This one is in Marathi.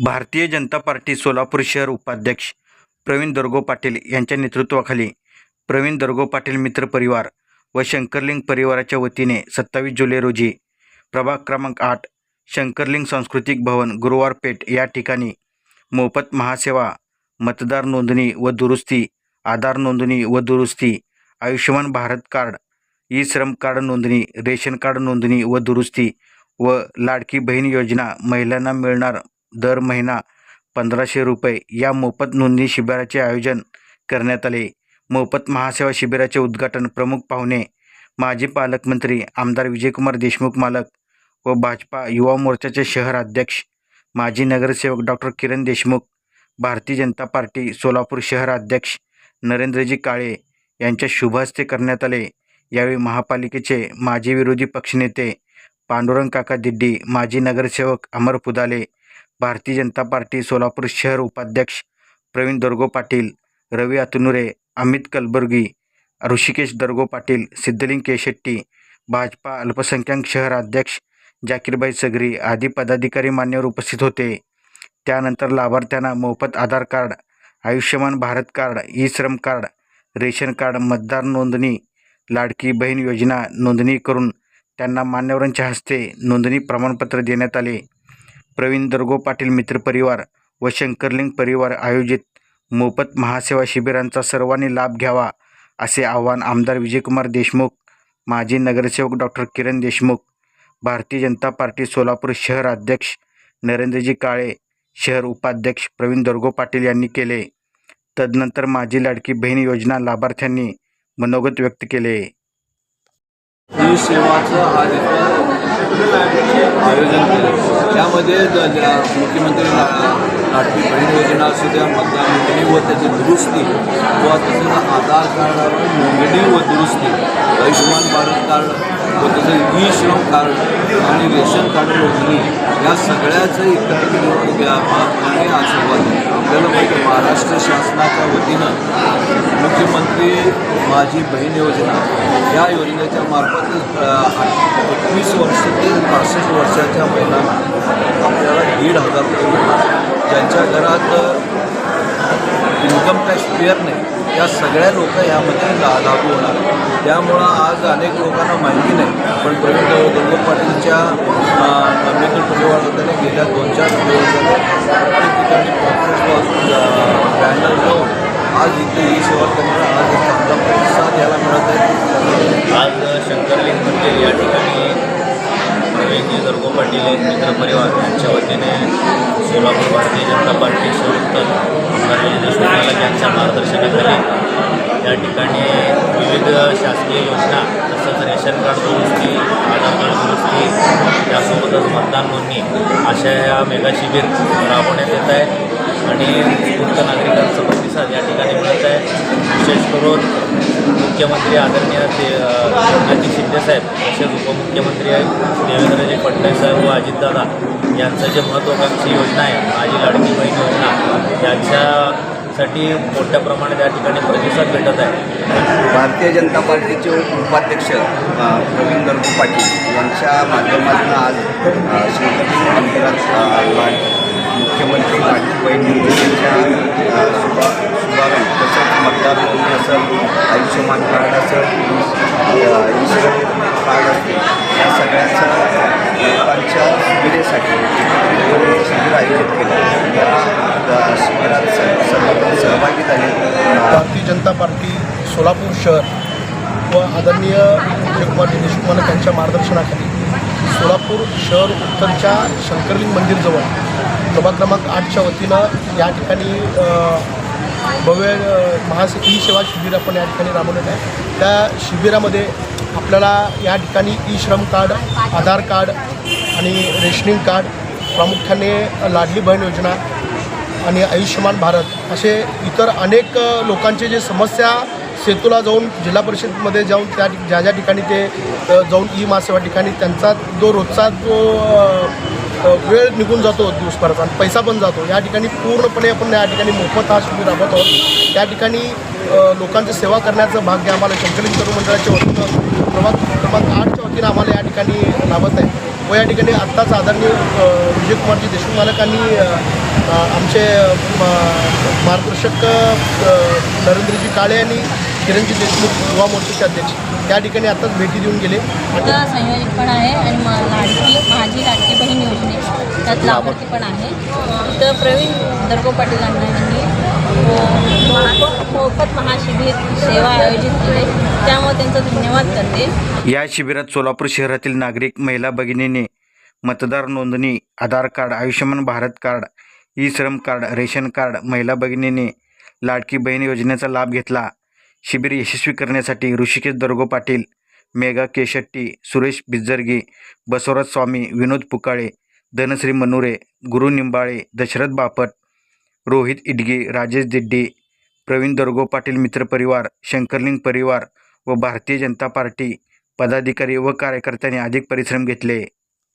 भारतीय जनता पार्टी सोलापूर शहर उपाध्यक्ष प्रवीण दर्गो पाटील यांच्या नेतृत्वाखाली प्रवीण दर्गो पाटील मित्र परिवार व शंकरलिंग परिवाराच्या वतीने सत्तावीस जुलै रोजी प्रभाग क्रमांक आठ शंकरलिंग सांस्कृतिक भवन गुरुवार पेठ या ठिकाणी मोफत महासेवा मतदार नोंदणी व दुरुस्ती आधार नोंदणी व दुरुस्ती Ayushman Bharat card E Shram card नोंदणी रेशन कार्ड नोंदणी व दुरुस्ती व लाडकी बहीण योजना महिलांना मिळणार दर महिना पंधराशे रुपये या मोफत नोंदणी शिबिराचे आयोजन करण्यात आले. मोफत महासेवा शिबिराचे उद्घाटन प्रमुख पाहुणे माजी पालकमंत्री आमदार विजयकुमार देशमुख मालक व भाजपा युवा मोर्चाचे शहर अध्यक्ष माजी नगरसेवक डॉक्टर किरण देशमुख भारतीय जनता पार्टी सोलापूर शहर अध्यक्ष नरेंद्रजी काळे यांच्या शुभ हस्ते करण्यात आले. यावेळी महापालिकेचे माजी विरोधी पक्षनेते पांडुरंग काका दिड्डी माजी नगरसेवक अमर पुदाले भारतीय जनता पार्टी सोलापूर शहर उपाध्यक्ष प्रवीण दर्गो पाटील रवी अतनुरे अमित कलबुर्गी ऋषिकेश दर्गो पाटील सिद्धलिंग केशेट्टी भाजपा अल्पसंख्याक शहर अध्यक्ष जाकीरबाई सगरी आदी पदाधिकारी मान्यवर उपस्थित होते. त्यानंतर लाभार्थ्यांना मोफत Aadhaar card Ayushman Bharat card E Shram card ration card मतदार नोंदणी लाडकी बहीण योजना नोंदणी करून त्यांना मान्यवरांच्या हस्ते नोंदणी प्रमाणपत्र देण्यात आले. प्रवीण दर्गो पाटील मित्र परिवार व शंकरलिंग परिवार आयोजित मोफत महासेवा शिबिरांचा सर्वांनी लाभ घ्यावा असे आवाहन आमदार विजयकुमार देशमुख माजी नगरसेवक डॉक्टर किरण देशमुख भारतीय जनता पार्टी सोलापूर शहर अध्यक्ष नरेंद्रजी काळे शहर उपाध्यक्ष प्रवीण दर्गो पाटील यांनी केले. तदनंतर माझी लाडकी बहीण योजना लाभार्थ्यांनी मनोगत व्यक्त केले. ही सेवाचं आयोजन केलं त्यामध्ये मुख्यमंत्री ला- लाडकी बहीण योजना असू द्या मतदार नोंदणी व त्याची दुरुस्ती व तसंच आधार कार्डावर नोंदणी व दुरुस्ती आयुष्यमान भारत कार्ड व तसंच ई श्रम कार्ड आणि रेशन कार्ड योजने या सगळ्याचं एकत्रित आणि आशीर्वाद आपल्याला माहिती महाराष्ट्र शासनाच्या वतीनं मुख्यमंत्री माझी बहीण योजना या योजनेच्या मार्फत एकवीस वर्ष ते पासष्ट वर्षाच्या महिलांना आपल्याला दीड हजार रुपये मिळतात. ज्यांच्या घरात इन्कम टॅक्स क्लिअर नाही त्या सगळ्या लोक यामध्ये ला लागू होणार. त्यामुळं आज अनेक लोकांना माहिती नाही पण प्रवीण दौलत पाटीलच्या मित्र परिवाराने गेल्या दोन चार दिवसांनी प्रत्येक ठिकाणी कॉन्फरन्स बॅनर लावून आज इथे ही सेवा करण्याला आज एक चांगला प्रतिसाद याला मिळत आहे आज शंकरलिंग या ठिकाणी प्रवीणजी दर्गो पाटील मित्र परिवार यांच्या वतीने सोलापूर भारतीय जनता पार्टी संयुक्त आमदार विजय देशमुख यांच्या मार्गदर्शनाखाली या ठिकाणी विविध शासकीय योजना तसंच रेशन कार्ड दुरुस्ती आधार कार्ड दुरुस्ती त्यासोबतच मतदान नोंदणी अशा या मेगा शिबिर राबवण्यात येत आहे आणि उत्कृष्ट नागरिकांचा प्रतिसाद या ठिकाणी मिळत आहे. विशेष करून मुख्यमंत्री आदरणीय ते शिंदेसाहेब तसेच उपमुख्यमंत्री देवेंद्रजी फडणवीस साहेब व अजितदादा यांचं जे महत्त्वाकांक्षी योजना आहे माझी लाडकी बहीण योजना यांच्यासाठी मोठ्या प्रमाणात या ठिकाणी प्रतिसाद भेटत आहे. भारतीय जनता पार्टीचे उपाध्यक्ष प्रवीण दर्गू पाटील यांच्या माध्यमातून आज अ, मंदिरात मुख्यमंत्री लाडकी बहीण योजनेच्या शुभा शुभारंभ तसंच मतदार नोंदणी असेल आयुष्यमान कार्ड असेल कार्ड या सगळ्यांचं लोकांच्या सुविधेसाठी हे शिबिर आयोजित केलं. या शिबिरात सहभागी झाले. भारतीय जनता पार्टी सोलापूर शहर व आदरणीय विजयकुमार दिनेश कुमार यांच्या मार्गदर्शनाखाली सोलापूर शहर उत्तरच्या शंकरलिंग मंदिरजवळ प्रभाग क्रमांक आठच्या वतीनं या ठिकाणी भव्य महास ई सेवा शिबिर आपण या ठिकाणी राबवलेलं आहे. त्या शिबिरामध्ये आपल्याला या ठिकाणी E Shram card Aadhaar card आणि रेशनिंग कार्ड प्रामुख्याने लाडली बहीण योजना आणि आयुष्यमान भारत असे इतर अनेक लोकांचे जे समस्या सेतूला जाऊन जिल्हा परिषदमध्ये जाऊन त्या ज्या ज्या ठिकाणी ते जाऊन ई महासेवा ठिकाणी त्यांचा जो रोजचा जो वेळ निघून जातो दिवसभराचा आणि पैसा पण जातो. या ठिकाणी पूर्णपणे आपण या ठिकाणी मोफत हा शिबिर राबवत आहोत. त्या ठिकाणी लोकांची सेवा करण्याचं भाग्य आम्हाला संकलित तरुण मंडळाच्या वतीनं क्रमांक क्रमांक आठच्या वतीनं आम्हाला या ठिकाणी लाभत आहे. व या ठिकाणी आत्ताच आदरणीय विजयकुमारजी देशमुख मालकांनी आमचे मार्गदर्शक नरेंद्रजी काळे आणि किरणजी देशमुख युवा मोर्चाचे अध्यक्ष या ठिकाणी आत्ताच भेटी देऊन गेले. संयोजित पण आहे आणि लाडकी त्यात लाभार्थी पण आहे. तर प्रवीण दर्गो पाटील यांनी मोफत मोफत महाशिबिर सेवा आयोजित केले. त्यामुळे त्यांचा धन्यवाद करते. या शिबिरात सोलापूर शहरातील नागरिक महिला भगिनीने मतदार नोंदणी Aadhaar card Ayushman Bharat card E Shram card ration card महिला भगिनीने लाडकी बहीण योजनेचा लाभ घेतला. शिबिर यशस्वी करण्यासाठी ऋषिकेश दर्गो पाटील मेघा केशट्टी सुरेश बिज्जरगी बसवराज स्वामी विनोद पुकाळे धनश्री मनुरे गुरु निंबाळे दशरथ बापट रोहित इडगे राजेश दिड्डी प्रवीण दर्गो पाटील मित्रपरिवार शंकरलिंग परिवार व भारतीय जनता पार्टी पदाधिकारी व कार्यकर्त्यांनी अधिक परिश्रम घेतले.